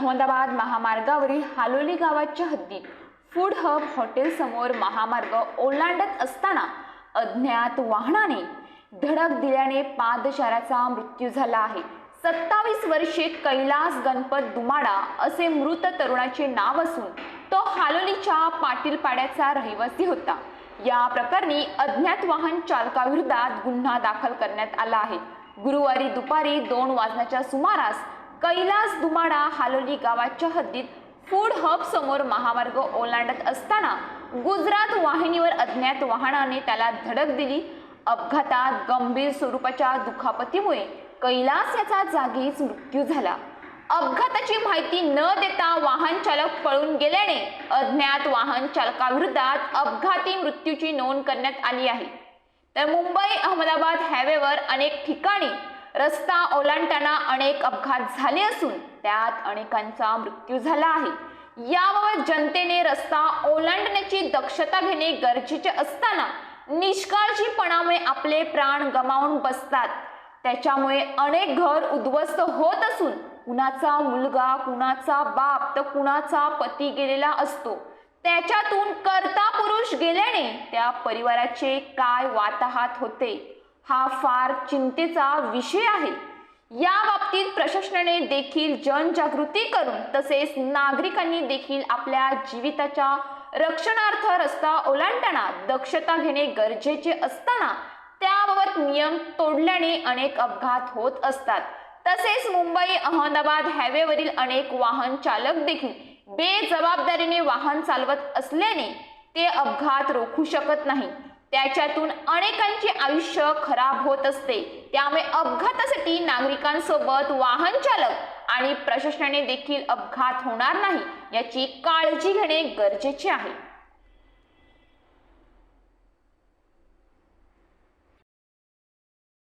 अहमदाबाद महामार्गावरील हालोली गावाच्या हद्दीत फूड हब हॉटेल समोर महामार्ग ओलांडत असताना अज्ञात वाहनाने धडक दिल्याने पादचाराचा मृत्यू झाला आहे. सत्तावीस वर्षे कैलास गणपत दुमाडा असे मृत तरुणाचे नाव असून तो हालोलीच्या पाटील पाड्याचा रहिवासी होता. या प्रकरणी अज्ञात वाहन चालकाविरोधात गुन्हा दाखल करण्यात आला आहे. गुरुवारी दुपारी दोन वाजण्याच्या सुमारास कैलास दुमाडा हालोली गावाच्या हद्दीत फूड हब समोर महामार्ग ओलांडत असताना गुजरात वाहिनीवर अज्ञात वाहनाने त्याला धडक दिली. अपघातात गंभीर स्वरूपाच्या दुखापतीमुळे कैलास याचा जागीच मृत्यू झाला. अपघाताची माहिती न देता वाहन चालक पळून गेल्याने अज्ञात वाहन चालकाविरोधात अपघाती मृत्यूची नोंद करण्यात आली आहे. तर मुंबई अहमदाबाद हायवेवर अनेक ठिकाणी रस्ता ओलांडताना अनेक अपघात झाले असून त्यात अनेकांचा मृत्यू झाला आहे. याबाबत जनतेने रस्ता ओलांडण्याची दक्षता घेणे गरजेचे असताना निष्काळजीपणामुळे आपले प्राण गमावून बसतात. त्याच्यामुळे अनेक घर उद्ध्वस्त होत असून कुणाचा मुलगा कुणाचा बाप तर कुणाचा पती गेलेला असतो. त्याच्यातून कर्ता पुरुष गेल्याने त्या परिवाराचे काय वाताहात होते? हा फार चिंतेचा विषय आहे. या बाबतीत प्रशासनाने देखील जनजागृती करून तसेच नागरिकांनी देखील आपल्या जीविताच्या रक्षणार्थ रस्ता ओलांडताना दक्षता घेणे गरजेचे असताना त्याबाबत नियम तोडल्याने अनेक अपघात होत असतात. तसेच मुंबई अहमदाबाद हायवेवरील अनेक वाहन चालक देखील बेजबाबदारीने वाहन चालवत असल्याने ते अपघात रोखू शकत नाही त्याच्यातून अनेकांचे आयुष्य खराब होत असते. त्यामुळे अपघातासाठी नागरिकांसोबत वाहन चालक आणि प्रशासनाने देखील अपघात होणार नाही याची काळजी घेणे गरजेचे आहे.